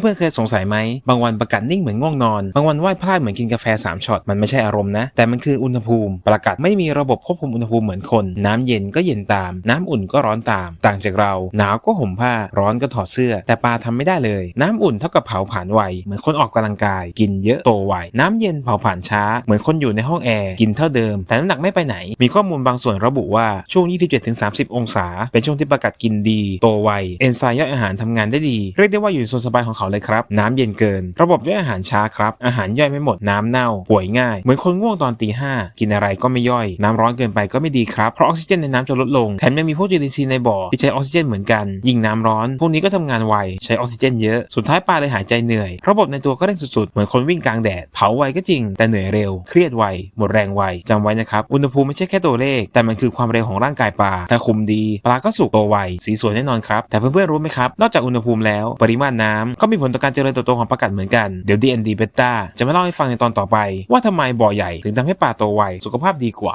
เพื่อนๆเคยสงสัยไหมบางวันประกาศนิ่งเหมือนง่วงนอน บางวันไหว้พลาดเหมือนกินกาแฟ3ช็อตมันไม่ใช่อารมณ์นะ แต่มันคืออุณหภูมิประกาศไม่มีระบบควบคุมอุณหภูมิเหมือนคน น้ำเย็นก็เย็นตาม น้ำอุ่นก็ร้อนตาม ต่างจากเรา หนาวก็ห่มผ้าร้อนก็ถอดเสื้อ แต่ปลาทำไม่ได้เลย น้ำอุ่นเท่ากับเผาผลาญไวเหมือนคนออกกำลังกาย กินเยอะโตไวน้ำเย็นเผาผลาญช้า เหมือนคนอยู่ในห้องแอร์กินเท่าเดิม แต่น้ำหนักไม่ไปไหน มีข้อมูลบางส่วนระบุว่าช่วง 27-30 องศา เป็นช่วงที่ประกาศกินดี โตไวเอนไซม์ย่อยอาหารทำงานได้ดีเรียกได้ว่าอยู่ในโซนสบายของเขาเลยครับ น้ำเย็นเกิน ระบบย่อยอาหารช้าครับ อาหารย่อยไม่หมดน้ำเน่า ป่วยง่าย เหมือนคนง่วงตอนตีห้ากินอะไรก็ไม่ย่อย น้ำร้อนเกินไปก็ไม่ดีครับ เพราะออกซิเจนในน้ำจะลดลง แถมยังมีพวกจุลินทรีย์ในบ่อที่ใช้ออกซิเจนเหมือนกัน ยิ่งน้ำร้อน พวกนี้ก็ทำงานไว ใช้ออกซิเจนเยอะ สุดท้ายปลาเลยหายใจเหนื่อย ระบบในตัวก็เร่งสุดๆ เหมือนคนวิ่งกลางแดด เผาไวก็จริง แต่เหนื่อยเร็ว เครียดไว หมดแรงไวจำไว้นะครับ อุณหภูมิไม่ใช่แค่ตัวเลข แต่มันคือความเร็วของร่างกายปลา ถ้าคุมดี ปลาก็สุกโตไว สีสวยแน่นอนครับ แต่เพื่อนๆรู้ไหมครับ นอกจากอุณหภูมิแล้ว ปริมาณน้ำก็มีผลต่อการเจริญเติบโตของปลากัดเหมือนกัน เดี๋ยว DND Beta จะมาเล่าให้ฟังในตอนต่อไป ว่าทำไมบ่อใหญ่ถึงทำให้ปลาโตไวสุขภาพดีกว่า